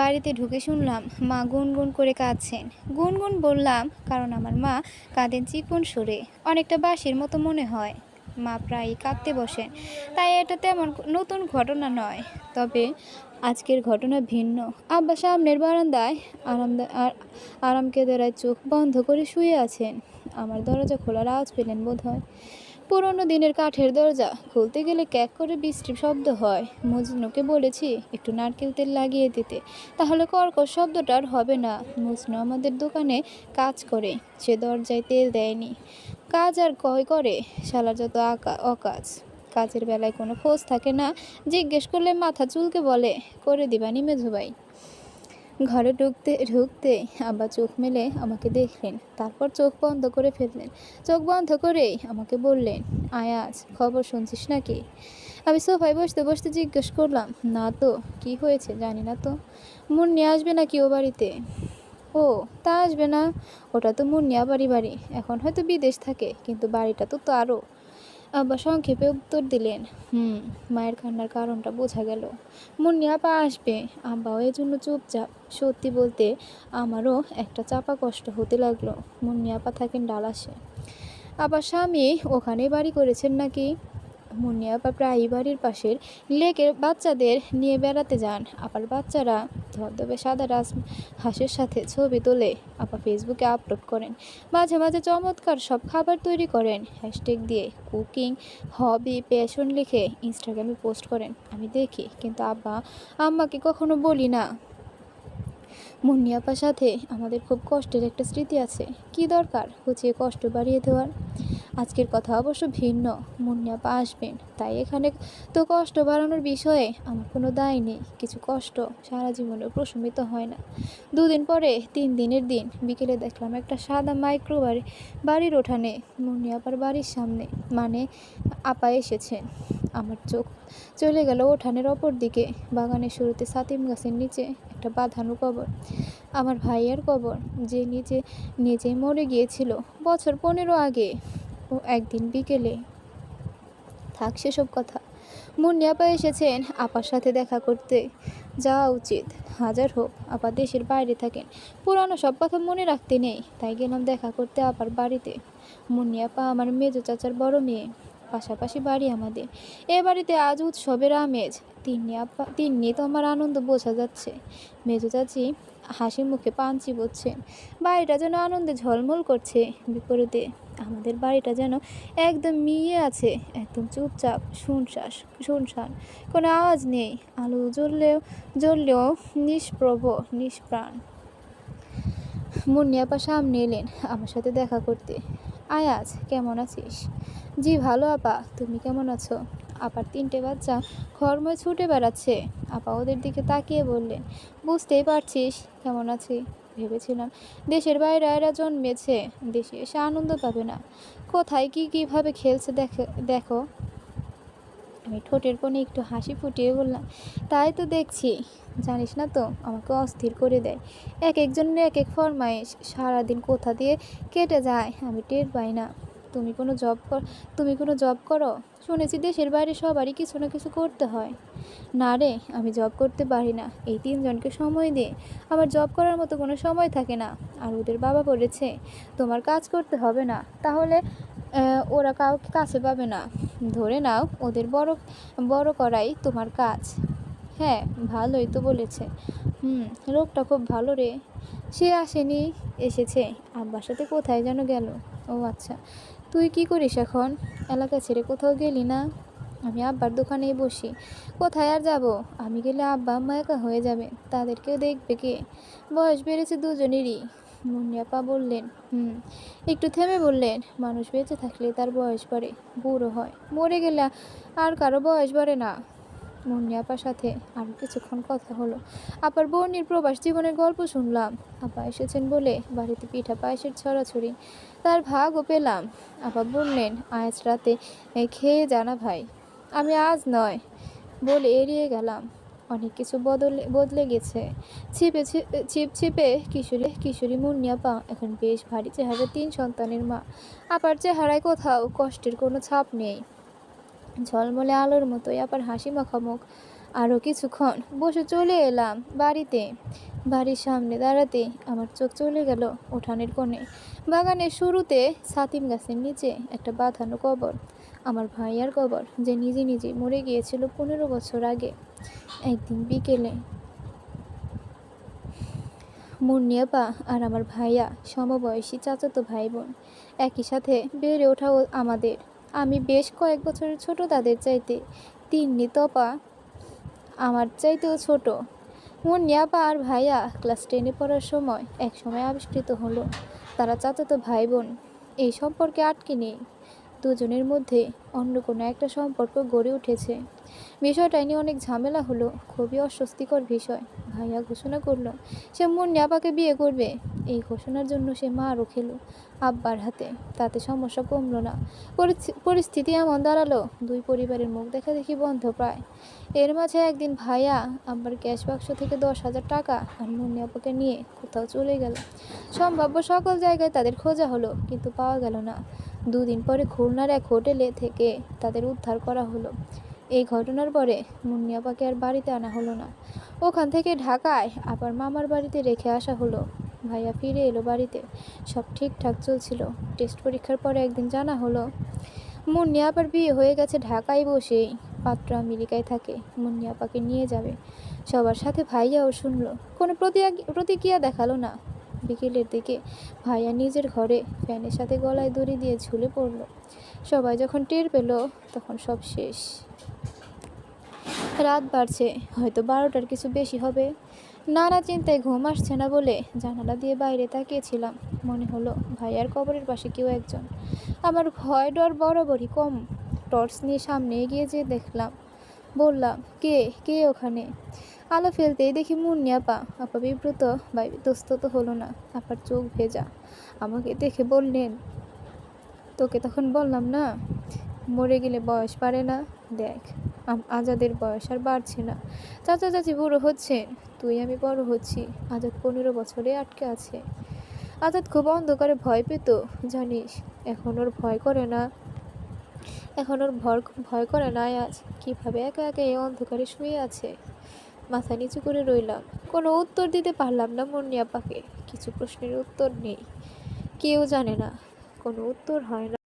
বাড়িতে ঢুকে শুনলাম, মা গুনগুন করে কাঁদছেন। গুনগুন বললাম, কারণ আমার মা কাঁদেন চিকন সুরে, অনেকটা বাঁশির মতো মনে হয়। মা প্রায়ই কাঁদতে বসেন। তাই এটা তেমন নতুন ঘটনা নয়। তবে আজকের ঘটনা ভিন্ন। আব্বা সামনের বারান্দায় আরাম কেদারায় চোখ বন্ধ করে শুয়ে আছেন। আমার দরজা খোলার আওয়াজ পেলেন বোধ হয় পুরোনো দিনের কাঠের দরজা খুলতে গেলে ক্যাক করে বৃষ্টির শব্দ হয়। মজনুকে বলেছি, একটু নারকেল তেল লাগিয়ে দিতে। তাহলে কর্কশ শব্দটা আর হবে না। মজনু আমাদের দোকানে কাজ করে, সে দরজায় তেল দেয়নি। কাজ আর কয় করে? শালার যত অকাজ। কাজের বেলায় কোনো খোঁজ থাকে না। জিজ্ঞেস করলে মাথা চুলকে বলে, করে দিবানি মেঝুবাই ঘরে ঢুকতে ঢুকতে আব্বা চোখ মেলে আমাকে দেখলেন। তারপর চোখ বন্ধ করে ফেললেন। চোখ বন্ধ করেই আমাকে বললেন, আয়াজ, খবর শুনছিস নাকি? আমি সোফায় বসতে বসতে জিজ্ঞেস করলাম, না তো, কি হয়েছে জানি না তো। মুন্নি আসবে নাকি ও বাড়িতে? ও, তা আসবে না। ওটা তো মুন্নিয়া বাড়ি বাড়ি। এখন হয়তো বিদেশ থাকে, কিন্তু বাড়িটা তো তারও। আব্বা সংক্ষেপে উত্তর দিলেন, হুম, মায়ের কান্নার কারণটা বোঝা গেল। মুন্নি আপা আসবে। আব্বাও এর জন্য চুপচাপ। সত্যি বলতে আমারও একটা চাপা কষ্ট হতে লাগল। মুন্নি আপা থাকেন ডালাসে। আবার স্বামী ওখানে বাড়ি করেছেন নাকি? মুন্নি আপা প্রায়ই বাড়ির পাশের লেকের বাচ্চাদের নিয়ে বেড়াতে যান। আবার বাচ্চারা ধবধবে সাদা রাজ হাঁসের সাথে ছবি তোলে। আপা ফেসবুকে আপলোড করেন। মাঝে মাঝে চমৎকার সব খাবার তৈরি করেন। হ্যাশট্যাগ দিয়ে কুকিং, হবি, প্যাশন লিখে ইনস্টাগ্রামে পোস্ট করেন। আমি দেখি, কিন্তু আব্বা আম্মাকে কখনো বলি না। মুন্নি আপার সাথে আমাদের খুব কষ্টের একটা স্মৃতি আছে। কি দরকার? গুছিয়ে কষ্ট বাড়িয়ে দেওয়ার। আজকের কথা অবশ্য ভিন্ন। মুন্নি আপা আসবেন। তাই এখানে তো কষ্ট বাড়ানোর বিষয়ে আমার কোনো দায় নেই। কিছু কষ্ট সারা জীবনে প্রশমিত হয় না। দুদিন পরে, তিন দিনের দিন, বিকেলে দেখলাম একটা সাদা মাইক্রো বাড়ি বাড়ির ওঠানে মুন্নি আপার বাড়ির সামনে। মানে আপা এসেছেন। আমার চোখ চলে গেল ওঠানের অপর দিকে। বাগানের শুরুতে সাতিম গাছের নিচে একটা বাঁধানো কবর। আমার ভাইয়ের কবর, যে নিচে নিজেই মরে গিয়েছিল। বছর পনেরো আগে ও একদিন বিকেলে। থাক সেসব কথা। মুন্নি এসেছেন আপার সাথে দেখা করতে। যাওয়া উচিত। হাজার হোক, আপা দেশের বাইরে থাকেন। পুরানো সব কথা মনে রাখতে নেই। তাই গেলাম দেখা করতে আপার বাড়িতে। মুন্নি আমার মেজো চাচার বড় মেয়ে। পাশাপাশি বাড়ি আমাদের। এ বাড়িতে আজ উৎসবের আমেজ। তিন্নি আপা, তিন্নি তো আমার আনন্দ বোঝা যাচ্ছে। মেজো চাচি হাসি মুখে পান চিবোচ্ছেন বাড়িটা যেন আনন্দে ঝলমল করছে বিপরীতে। আমাদের বাড়িটা যেন একদম মিয়ে আছে, একদম চুপচাপ শুনশ্বাস শুনশান। কোনো আওয়াজ নেই, আলো জ্বললেও জ্বললেও নিষ্প্রভ, নিষ্প্রাণ। মুন্নি আপা সামনে এলেন আমার সাথে দেখা করতে। আয়াজ, কেমন আছিস? জি, ভালো আপা, তুমি কেমন আছো? আপার তিনটে বাচ্চা ঘরময় ছুটে বেড়াচ্ছে। আপা ওদের দিকে তাকিয়ে বললেন, বুঝতেই পারছিস, কেমন আছি? ভেবেছিলাম, দেশের বাইরে এরা জন্মেছে, দেশে এসে আনন্দ পাবে না। কোথায় কি কীভাবে খেলছে দেখে দেখো। আমি ঠোঁটের কোণে একটু হাসি ফুটিয়ে বললাম, তাই তো দেখছি। জানিস না তো, আমাকে অস্থির করে দেয়। এক একজনের এক এক ফরমাইশ, সারাদিন কোথা দিয়ে কেটে যায়, আমি টের পাই না। তুমি কোনো জব কর, তুমি কোনো জব করো? শুনেছি দেশের বাইরে সবারই কিছু না কিছু করতে হয়। না রে, আমি জব করতে পারি না। এই তিনজনকে সময় দিয়ে আমার জব করার মতো কোনো সময় থাকে না। আর ওদের বাবা বলেছে, তোমার কাজ করতে হবে না। তাহলে ওরা কাউকে কাছে পাবে না। ধরে নাও, ওদের বড় বড় করাই তোমার কাজ। হ্যাঁ ভালোই তো বলেছে। হুম, লোকটা খুব ভালো রে। সে আসেনি, এসেছে। আব্বার সাথে কোথায় যেন গেল? ও আচ্ছা। তুই কি করিস এখন? এলাকা ছেড়ে কোথাও গেলি না? আমি আব্বার দোকানেই বসি। কোথায় আর যাব? আমি গেলে আব্বা আম্মা একা হয়ে যাবে। তাদেরকেও দেখবে কে? বয়স বেড়েছে দুজনেরই। মুন্নিয়াপা বললেন, হুম। একটু থেমে বললেন, মানুষ বেঁচে থাকলে তার বয়স বাড়ে, বুড়ো হয়। মরে গেলে আর কারও বয়স বাড়ে না। মুন্নি আপার সাথে আরও কিছুক্ষণ কথা হলো। আপার বর্ণির প্রবাস জীবনের গল্প শুনলাম। আপা এসেছেন বলে বাড়িতে পিঠা পায়েসের ছড়াছড়ি। তার ভাগও পেলাম। আপা বললেন, আজ রাতে খেয়ে জানা ভাই। আমি আজ নয়। বলে এড়িয়ে গেলাম। অনেক কিছু বদলে বদলে গেছে। ছিপে ছিপ ছিপে কিশোরী কিশোরী মুন্নিয়া পা এখন বেশ ভারী চেহারা তিন সন্তানের মা। আপার চেহারায় কোথাও কষ্টের কোনো ছাপ নেই। ঝলমলে আলোর মতোই আবার হাসি মাখা মুখ আরও কিছুক্ষণ বসে চলে এলাম বাড়িতে। বাড়ির সামনে দাঁড়াতে আমার চোখ চলে গেল উঠানের কোণে। বাগানের শুরুতে সাতিম গাছের নিচে একটা বাঁধানো কবর। আমার ভাইয়ার কবর যে নিজে নিজে মরে গিয়েছিল পনেরো বছর আগে। একদিন বিকেলে মুন্নিয়াপা আর আমার ভাইয়া সমবয়সী চাচাতো ভাই বোন একই সাথে বেড়ে ওঠাও আমাদের আমি বেশ কয়েক বছরের ছোট তাদের চাইতে। তিন্নি তপা আমার চাইতেও ছোট। মুন্নিয়াপা আর ভাইয়া ক্লাস টেনে পড়ার সময় একসময় আবিষ্কৃত হলো। তারা চাচাতো ভাই বোন এই সম্পর্কে আটকে নেই। দুজনের মধ্যে অন্য কোনো একটা সম্পর্ক গড়ে উঠেছে। বিষয়টা নিয়ে অনেক ঝামেলা হলো, খুবই অস্বস্তিকর বিষয়। ভাইয়া ঘোষণা করল, সে মুন্নি আপাকে বিয়ে করবে। এই ঘোষণার জন্য সে মা মারও খেল আব্বার হাতে, তাতে সমস্যা কমলো না। পরিস্থি- পরিস্থিতি এমন দাঁড়াল, দুই পরিবারের মুখ দেখা দেখি বন্ধ প্রায়। এর মাঝে একদিন ভাইয়া আব্বার ক্যাশ বাক্স থেকে দশ হাজার টাকা আর মুন্নি আপাকে নিয়ে কোথাও চলে গেল। সম্ভাব্য সকল জায়গায় তাদের খোঁজা হলো, কিন্তু পাওয়া গেল না। দুদিন পরে খুলনার এক হোটেলে থেকে তাদের উদ্ধার করা হলো। এই ঘটনার পরে মুন্নি আপাকে আর বাড়িতে আনা হলো না। ওখান থেকে ঢাকায় আবার মামার বাড়িতে রেখে আসা হলো। ভাইয়া ফিরে এলো বাড়িতে। সব ঠিকঠাক চলছিল। টেস্ট পরীক্ষার পরে একদিন জানা হলো, মুন্নি আপার বিয়ে হয়ে গেছে ঢাকায় বসেই। পাত্র আমেরিকায় থাকে। মুন্নি আপাকে নিয়ে যাবে। সবার সাথে ভাইয়াও শুনলো। কোনো প্রতি- প্রতিক্রিয়া দেখাল না। বিকেলের দিকে ভাইয়া নিজের ঘরে ফ্যানের সাথে গলায় দড়ি দিয়ে ঝুলে পড়ল। সবাই যখন টের পেল, তখন সব শেষ। রাত বাড়ছে, হয়তো বারোটার কিছু বেশি হবে। নানা চিন্তায় ঘুম আসছে না বলে জানালা দিয়ে বাইরে তাকিয়েছিলাম। মনে হলো ভাইয়ার কবরের পাশে কেউ একজন। আমার ভয় ডর বরাবরই কম। টর্চ নিয়ে সামনে এগিয়ে যেয়ে দেখলাম বললাম, কে কে ওখানে? আলো ফেলতেই দেখি মুন্নি আপা। আপা বিব্রত বা তো হলো না, আপার চোখ ভেজা। আমাকে দেখে বললেন, তোকে তখন বললাম না, মরে গেলে বয়স বাড়ে না, দেখ আজাদের বয়স আর বাড়ছে না। চাচা, চাচি বুড়ো হচ্ছে, তুই আমি বড় হচ্ছি, আজাদ পনেরো বছরে আটকে আছে। আজাদ খুব অন্ধকারে ভয় পেত, জানিস, এখন ওর ভয় করে না এখন ওর ভর ভয় করে নাই আজ। কীভাবে একা একা এই অন্ধকারে শুয়ে আছে? মাথা নিচু করে রইলাম। কোনো উত্তর দিতে পারলাম না মুন্নি আপাকে কিছু প্রশ্নের উত্তর নেই। কেউ জানে না। কোনো উত্তর হয় না।